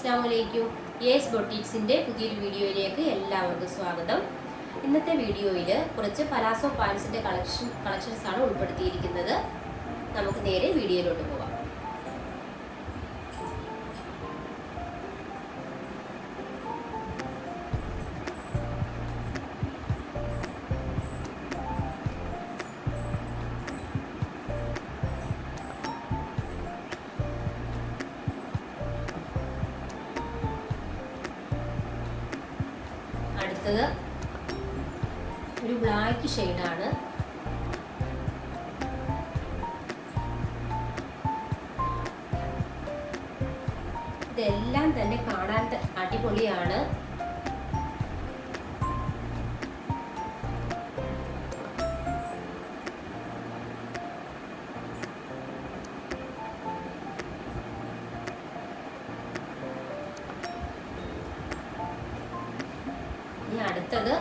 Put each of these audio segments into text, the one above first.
അസ്സാം വലൈക്കും യേസ് ബൊട്ടീക്സിന്റെ പുതിയൊരു വീഡിയോയിലേക്ക് എല്ലാവർക്കും സ്വാഗതം. ഇന്നത്തെ വീഡിയോയിൽ കുറച്ച് പലാസോ പാൻസിന്റെ കളക്ഷൻ കളക്ഷൻസാണ് ഉൾപ്പെടുത്തിയിരിക്കുന്നത്. നമുക്ക് നേരെ വീഡിയോയിലോട്ട് പോവാം അടുത്തത് ഒരു ബ്ലാക്ക് ഷെയ്ഡാണ് ഇതെല്ലാം തന്നെ കാണാൻ അടിപൊളിയാണ്. ഇനി അടുത്തത്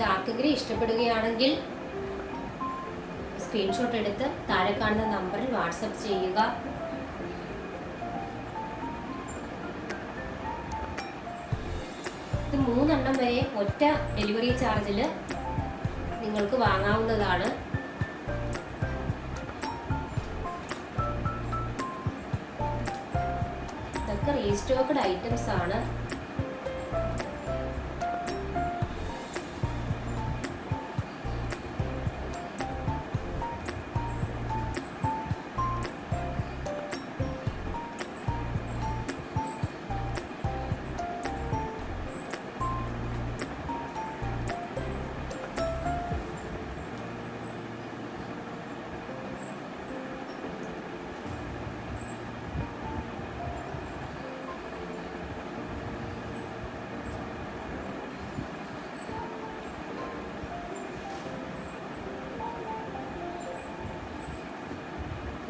ഡാർക്ക് ഗ്രേ ഇഷ്ടപ്പെടുകയാണെങ്കിൽ സ്ക്രീൻഷോട്ട് എടുത്ത് താഴെ കാണുന്ന നമ്പറിൽ വാട്സപ്പ് ചെയ്യുക. ഇത് മൂന്നെണ്ണം വരെ ഒറ്റ ഡെലിവറി ചാർജിൽ നിങ്ങൾക്ക് വാങ്ങാവുന്നതാണ്. ഇതൊക്കെ റീസ്റ്റോക്ക്ഡ് ഐറ്റംസ് ആണ്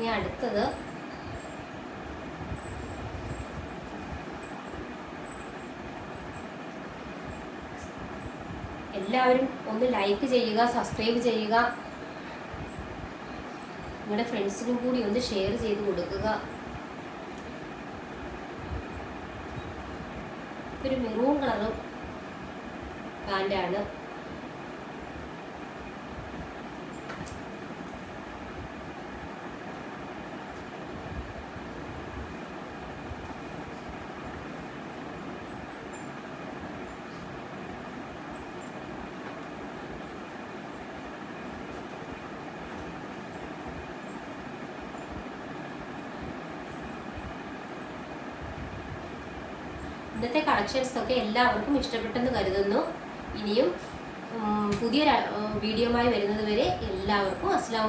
ഇനി അടുത്തത്. എല്ലാവരും ഒന്ന് ലൈക്ക് ചെയ്യുക സബ്സ്ക്രൈബ് ചെയ്യുക. നിങ്ങളുടെ ഫ്രണ്ട്സിനും കൂടി ഒന്ന് ഷെയർ ചെയ്ത് കൊടുക്കുക. ഒരു മെറൂൺ കളറും പാന്റാണ് ഇന്നത്തെ കളക്ഷൻസ് ഒക്കെ എല്ലാവർക്കും ഇഷ്ടപ്പെട്ടെന്ന് കരുതുന്നു. ഇനിയും പുതിയൊരു വീഡിയോമായി വരുന്നത് വരെ എല്ലാവർക്കും അസ്സാം